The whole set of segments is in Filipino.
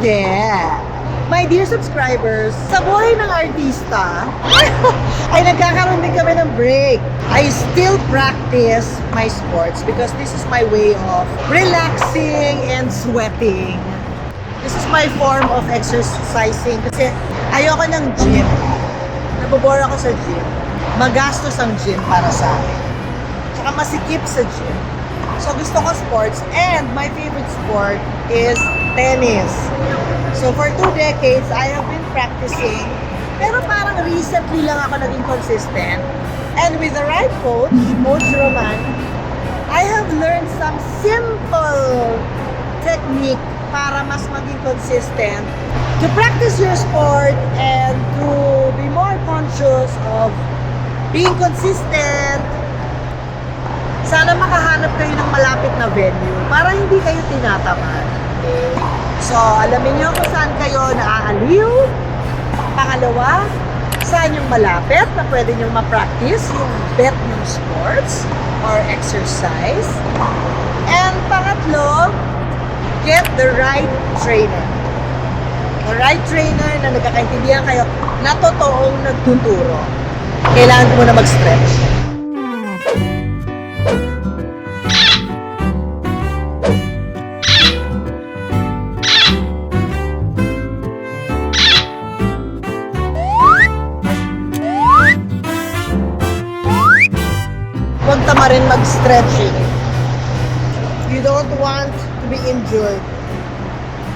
Hindi. My dear subscribers, sa buhay ng artista, ay nagkakaroon din kami ng break. I still practice my sports because this is my way of relaxing and sweating. This is my form of exercising kasi ayoko ng gym. Nabobore ako sa gym. Magastos ang gym para sa akin. Tsaka masikip sa gym. So gusto ko sports and my favorite sport is tennis. So for two decades, I have been practicing. Pero parang recently lang ako naging consistent. And with the right coach, Coach Roman, I have learned some simple technique para mas maging consistent to practice your sport and to be more conscious of being consistent. Sana makahanap kayo ng malapit na venue para hindi kayo tinatamad. So, alamin nyo kung saan kayo naaaliw. Pangalawa, saan yung malapit na pwede nyo ma-practice yung bet yung sports or exercise. And pangatlo, get the right trainer. The right trainer na nagkakaintindihan kayo na totoong nagtuturo. Kailangan mo na mag-stretch. Mag-stretching. You don't want to be injured.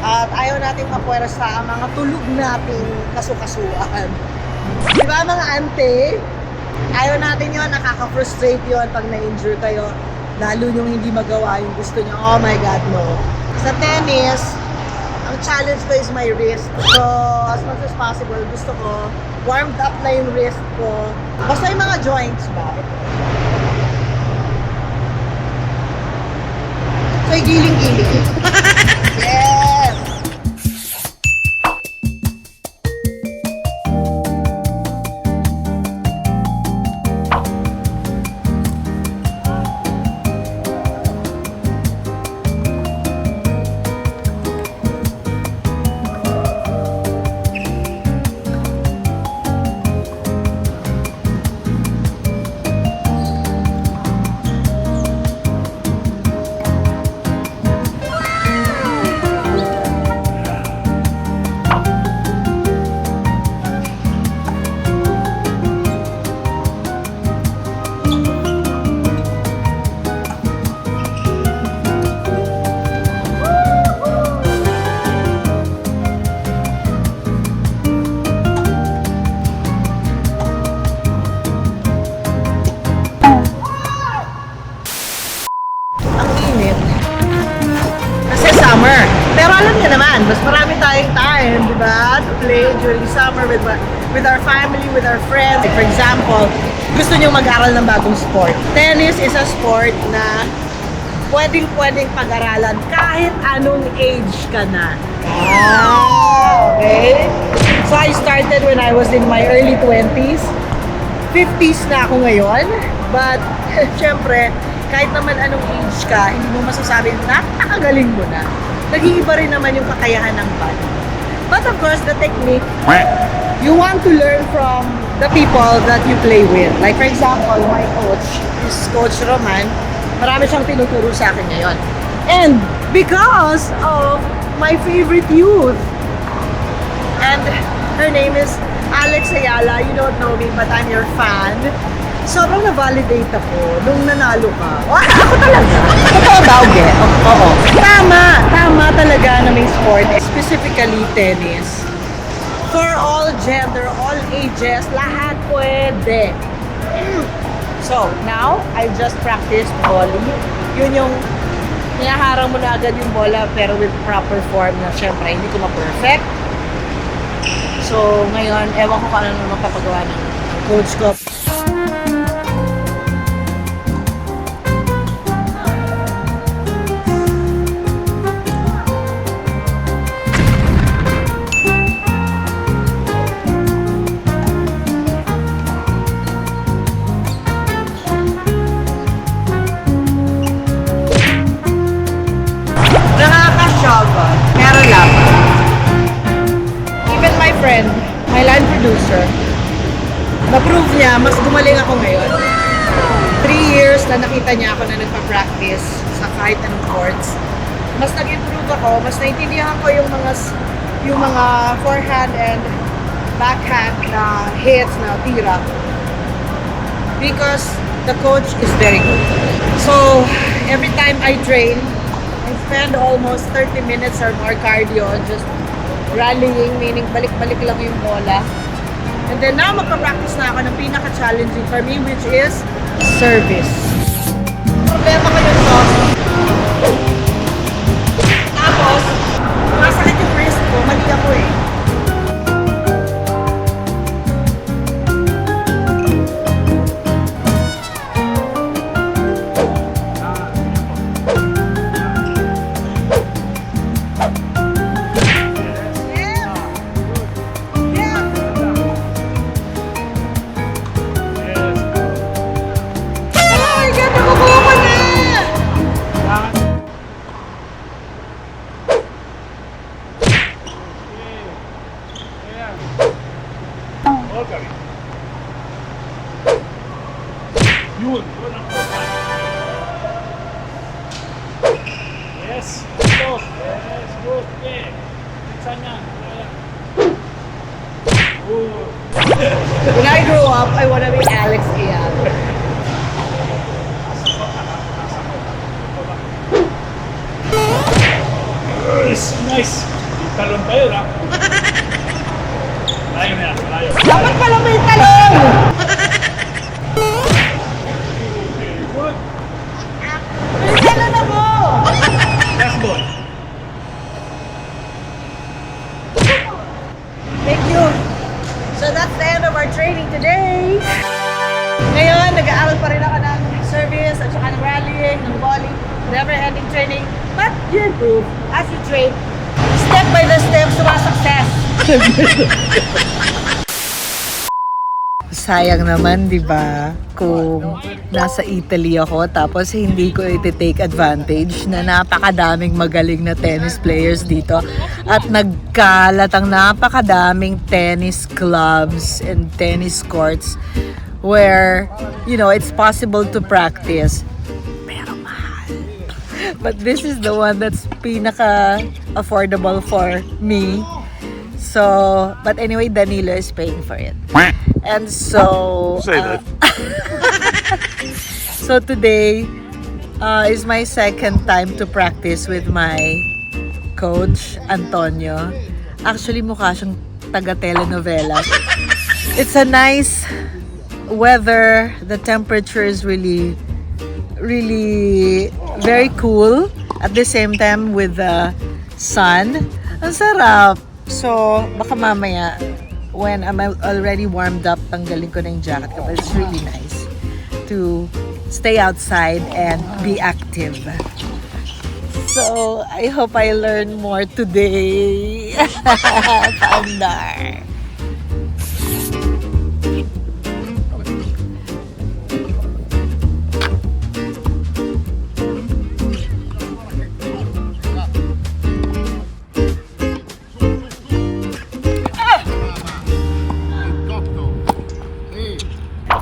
At ayaw nating mapuwersa ang mga tulog nating kasukasuan. Di ba mga ante? Ayaw natin yon nakaka-frustrate yon pag na-injure kayo. Lalo yung hindi magawa yung gusto nyo. Oh my God, no. Sa tennis, ang challenge ko is my wrist. So, as much as possible, gusto ko warmed up na yung wrist ko. Basta yung mga joints ba? So, giling-giling. yes! with our family, with our friends. Like for example, gusto niyo mag-aral ng bagong sport. Tennis is a sport na pwedeng-pwedeng pag-aralan kahit anong age ka na. Ah, okay? So I started when I was in my early 20s. 50s na ako ngayon. But, syempre, kahit naman anong age ka, hindi mo masasabi na nakakagaling mo na. Nag-iiba rin naman yung kakayahan ng body. But of course, the technique, you want to learn from the people that you play with. Like for example, my coach is Coach Roman. Marami siyang tinuturo sa akin ngayon. And because of my favorite youth, and her name is Alex Ayala. You don't know me, but I'm your fan. Sobrang na-validate ako nung nanalo ka. Ah, ako talaga. Totoo ba, Uge? Oo. oo. Tama. Tama talaga na may sport. Specifically, tennis. For all gender, all ages, lahat pwede. So, now, I just practice volley. Yun yung Hinaharang mo na agad yung bola pero with proper form na syempre hindi ko ma-perfect. So, ngayon, ewan ko kung ano naman papagawa ng ng coach ko. Mas gumaling ako ngayon. Three years na nakita niya ako na nagpa-practice sa kahit anong courts. Mas nag-improve ako, mas naintindihan ko yung mga yung mga forehand and backhand na hits na tira because the coach is very good. So, every time I train, I spend almost 30 minutes or more cardio just rallying, meaning balik-balik lang yung bola. And then now, magpa-practice na ako ng pinaka-challenging for me, which is service. Problema ko yun good. Yes, good. Okay. Minsan yan. When I grow up, I wanna be Alex Ayala. Nice, nice. Talon tayo na. Layo na layo. Dapat pala may talong! Sayang naman, di ba? Kung nasa Italy ako tapos hindi ko iti-take advantage na napakadaming magaling na tennis players dito at nagkalat ang napakadaming tennis clubs and tennis courts where, you know, it's possible to practice. Pero mahal. But this is the one that's pinaka affordable for me. So, but anyway, Danilo is paying for it. And so, Say uh, that. so today uh, is my second time to practice with my coach, Antonio. Actually, mukha siyang taga-telenovela. It's a nice weather. The temperature is really, really very cool. At the same time with the sun. Ang sarap. So, baka mamaya, when I'm al- already warmed up, tanggalin ko na yung jacket ko. But it's really nice to stay outside and be active. So, I hope I learn more today. Pandar.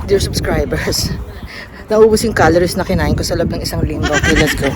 Dear subscribers, naubos yung calories na kinain ko sa loob ng isang linggo. Okay, let's go.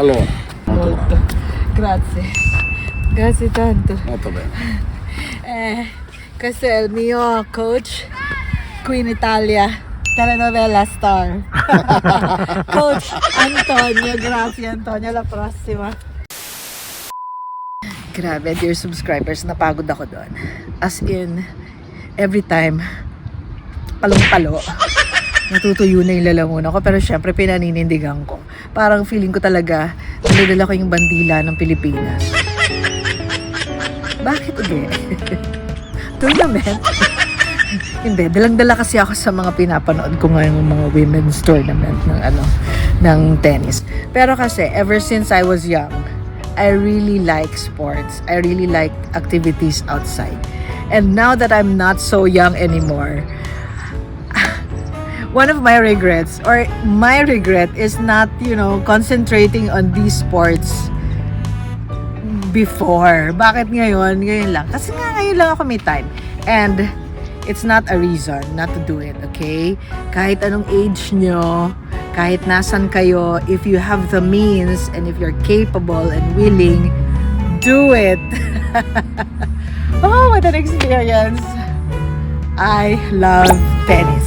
Allora, molto. Grazie. Grazie tanto. Molto bene. Eh, questo è il mio coach qui in Italia, telenovela star. coach Antonio, grazie Antonio, alla prossima. Grabe, dear subscribers, napagod ako doon. As in, every time, palong-palo. Natutuyo na yung lalamunan ko, pero syempre pinaninindigan ko. Parang feeling ko talaga, daladala ko yung bandila ng Pilipinas. Bakit ugi? Tournament? Hindi, dalang-dala kasi ako sa mga pinapanood ko ngayong mga women's tournament ng ano, ng tennis. Pero kasi ever since I was young, I really like sports. I really like activities outside. And now that I'm not so young anymore, one of my regrets or my regret is not, you know, concentrating on these sports before. Bakit ngayon? Ngayon lang. Kasi nga ngayon lang ako may time. And it's not a reason not to do it, okay? Kahit anong age nyo, kahit nasan kayo, if you have the means and if you're capable and willing, do it. oh, what an experience. I love tennis.